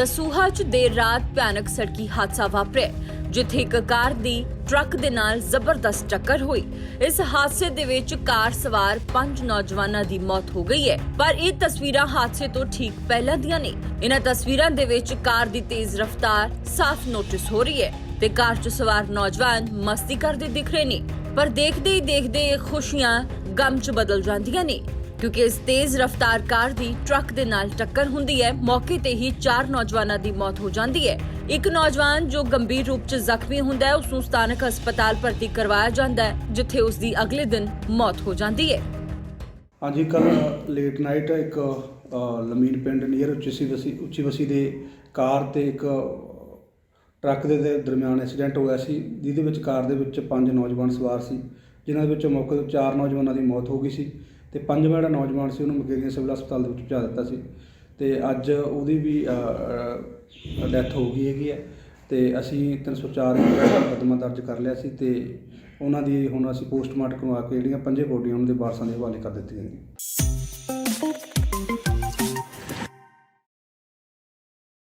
ਦਸੂਹਾ 'ਚ ਦੇਰ ਰਾਤ ਭਿਆਨਕ ਸੜਕੀ ਹਾਦਸਾ ਵਾਪਰਿਆ, ਜਿੱਥੇ ਇੱਕ ਕਾਰ ਦੀ ਟਰੱਕ ਦੇ ਨਾਲ ਜ਼ਬਰਦਸਤ ਟੱਕਰ ਹੋਈ। ਇਸ ਹਾਦਸੇ ਦੇ ਵਿੱਚ ਕਾਰ ਸਵਾਰ ਪੰਜ ਨੌਜਵਾਨਾਂ ਦੀ ਮੌਤ ਹੋ ਗਈ ਹੈ, ਪਰ ਇਹ ਤਸਵੀਰਾਂ ਹਾਦਸੇ ਤੋਂ ਠੀਕ ਪਹਿਲਾਂ ਦੀਆਂ ਨੇ। ਇਹਨਾਂ ਤਸਵੀਰਾਂ ਦੇ ਵਿੱਚ ਕਾਰ ਦੀ ਤੇਜ਼ ਰਫ਼ਤਾਰ ਸਾਫ਼ ਨੋਟਿਸ ਹੋ ਰਹੀ ਹੈ ਤੇ ਕਾਰ 'ਚ ਸਵਾਰ ਨੌਜਵਾਨ ਮਸਤੀ ਕਰਦੇ ਦਿਖ ਰਹੇ ਨੇ, ਪਰ ਦੇਖਦੇ ਹੀ ਦੇਖਦੇ ਇਹ ਖੁਸ਼ੀਆਂ ਗਮ 'ਚ ਬਦਲ ਜਾਂਦੀਆਂ ਨੇ। ਕਿਉਂਕਿ ਇਸ ਤੇਜ਼ ਰਫ਼ਤਾਰ ਕਾਰ ਦੀ ਟਰੱਕ ਦੇ ਨਾਲ ਟੱਕਰ ਹੁੰਦੀ ਹੈ। ਮੌਕੇ ਤੇ ਹੀ ਚਾਰ ਨੌਜਵਾਨਾਂ ਦੀ ਮੌਤ ਹੋ ਜਾਂਦੀ ਹੈ। ਇੱਕ ਨੌਜਵਾਨ ਜੋ ਗੰਭੀਰ ਰੂਪ 'ਚ ਜ਼ਖਮੀ ਹੁੰਦਾ ਹੈ, ਉਸ ਨੂੰ ਸਥਾਨਕ ਹਸਪਤਾਲ ਭਰਤੀ ਕਰਵਾਇਆ ਜਾਂਦਾ ਹੈ, ਜਿੱਥੇ ਉਸ ਦੀ ਅਗਲੇ ਦਿਨ ਮੌਤ ਹੋ ਜਾਂਦੀ ਹੈ। ਹਾਂਜੀ ਕੱਲ ਲੇਟ ਨਾਈਟ ਇੱਕ ਲਮੀਨ ਪਿੰਡ ਨੀਅਰ ਉੱਚੀ ਬਸੀ ਉੱਚੀ ਬਸੀ ਦੇ ਕਾਰ ਤੇ ਇੱਕ ਟਰੱਕ ਦੇ ਦਰਮਿਆਨ ਐਕਸੀਡੈਂਟ ਹੋਇਆ ਸੀ, ਜਿਹਦੇ ਵਿੱਚ ਕਾਰ ਦੇ ਵਿੱਚ ਪੰਜ ਨੌਜਵਾਨ ਸਵਾਰ ਸੀ, ਜਿਨ੍ਹਾਂ ਦੇ ਵਿੱਚੋਂ ਮੌਕੇ ਤੇ ਚਾਰ ਨੌਜਵਾਨਾਂ ਦੀ ਮੌਤ ਹੋ ਗਈ ਸੀ। ਤੇ ਪੰਜਵਾਂ ਜਿਹੜਾ ਨੌਜਵਾਨ ਸੀ ਉਹਨੂੰ ਮਕੇਰੀਆਂ ਸਿਵਲ ਹਸਪਤਾਲ ਦੇ ਵਿੱਚ ਪਹੁੰਚਾ ਦਿੱਤਾ ਸੀ। ਤੇ ਅੱਜ ਉਹਦੀ ਵੀ ਡੈਥ ਹੋ ਗਈ ਹੈਗੀ ਹੈ ਤੇ ਅਸੀਂ 304 ਮੁਕੱਦਮਾ ਦਰਜ ਕਰ ਲਿਆ ਸੀ ਤੇ ਉਹਨਾਂ ਦੀ ਹੁਣ ਅਸੀਂ ਪੋਸਟਮਾਰਟਮ ਕਰਵਾ ਕੇ ਜਿਹੜੀਆਂ ਪੰਜੇ ਬੋਡੀਆਂ ਉਹਨਾਂ ਦੇ ਵਾਰਸਾਂ ਦੇ ਹਵਾਲੇ ਕਰ ਦਿੱਤੀਆਂ ਨੇ।